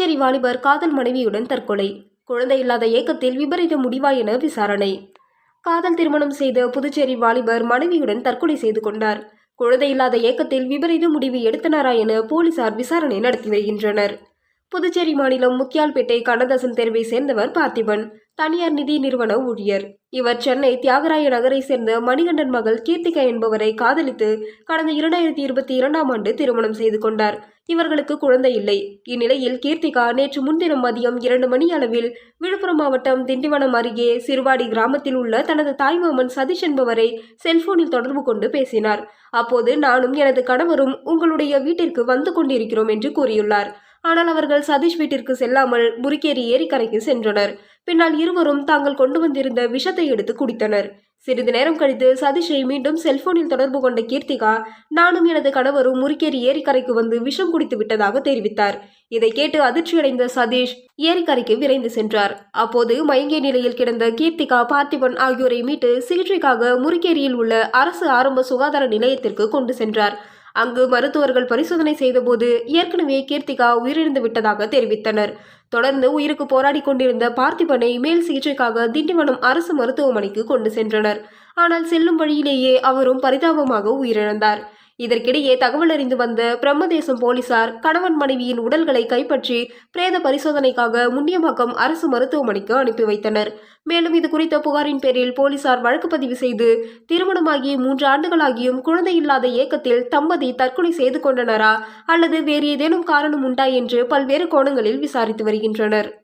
வாலிபர் காதல் மனைவியுடன் தற்கொலை. குழந்தை இல்லாத ஏக்கத்தில் விபரீத முடிவா என விசாரணை. காதல் திருமணம் செய்த புதுச்சேரி வாலிபர் மனைவியுடன் தற்கொலை செய்து கொண்டார். குழந்தை இல்லாத ஏக்கத்தில் விபரீத முடிவு எடுத்தனரா என போலீசார் விசாரணை நடத்தி வருகின்றனர். புதுச்சேரி மாநிலம் முத்தியால்பேட்டை கண்ணதாசன் தெருவை சேர்ந்தவர் பார்த்திபன் தனியார் நிதி நிறுவன ஊழியர். இவர் சென்னை தியாகராய நகரை சேர்ந்த மணிகண்டன் மகள் கீர்த்திகா என்பவரை காதலித்து கடந்த இரண்டாயிரத்தி இருபத்தி இரண்டாம் ஆண்டு திருமணம் செய்து கொண்டார். இவர்களுக்கு குழந்தை இல்லை. இந்நிலையில் கீர்த்திகா நேற்று முன்தினம் மதியம் இரண்டு மணி அளவில் விழுப்புரம் மாவட்டம் திண்டிவனம் அருகே சிறுவாடி கிராமத்தில் உள்ள தனது தாய்மாமன் சதீஷ் என்பவரை செல்போனில் தொடர்பு கொண்டு பேசினார். அப்போது நானும் எனது கணவரும் உங்களுடைய வீட்டிற்கு வந்து கொண்டிருக்கிறோம் என்று கூறியுள்ளார். ஆனால் அவர்கள் சதீஷ் வீட்டிற்கு செல்லாமல் முறுக்கேறி ஏரிக்கரைக்கு சென்றனர். பின்னால் இருவரும் தாங்கள் கொண்டு வந்திருந்த விஷத்தை எடுத்து குடித்தனர். சிறிது நேரம் கழித்து சதீஷை மீண்டும் செல்போனில் தொடர்பு கொண்ட கீர்த்திகா நானும் எனது கணவரும் முறுக்கேறி ஏரிக்கரைக்கு வந்து விஷம் குடித்து விட்டதாக தெரிவித்தார். இதை கேட்டு அதிர்ச்சியடைந்த சதீஷ் ஏரிக்கரைக்கு விரைந்து சென்றார். அப்போது மயங்கிய நிலையில் கிடந்த கீர்த்திகா பார்த்திபன் ஆகியோரை மீட்டு சிகிச்சைக்காக முறுக்கேரியில் உள்ள அரசு ஆரம்ப சுகாதார நிலையத்திற்கு கொண்டு சென்றார். அங்கு மருத்துவர்கள் பரிசோதனை செய்தபோது ஏற்கனவே கீர்த்திகா உயிரிழந்து விட்டதாக தெரிவித்தனர். தொடர்ந்து உயிருக்கு போராடி கொண்டிருந்த பார்த்திபனை மேல் சிகிச்சைக்காக திண்டிவனம் அரசு மருத்துவமனைக்கு கொண்டு சென்றனர். ஆனால் செல்லும் வழியிலேயே அவரும் பரிதாபமாக உயிரிழந்தார். இதற்கிடையே தகவல் அறிந்து வந்த பிரம்மதேசம் போலீசார் கணவன் மனைவியின் உடல்களை கைப்பற்றி பிரேத பரிசோதனைக்காக முண்டியம்பாக்கம் அரசு மருத்துவமனைக்கு அனுப்பி வைத்தனர். மேலும் இது குறித்த புகாரின் பேரில் போலீசார் வழக்கு பதிவு செய்து திருமணமாகி மூன்று ஆண்டுகளாகியும் குழந்தை இல்லாத இயக்கத்தில் தம்பதி தற்கொலை செய்து கொண்டனரா அல்லது வேறு ஏதேனும் காரணம் உண்டா என்று பல்வேறு கோணங்களில் விசாரித்து வருகின்றனர்.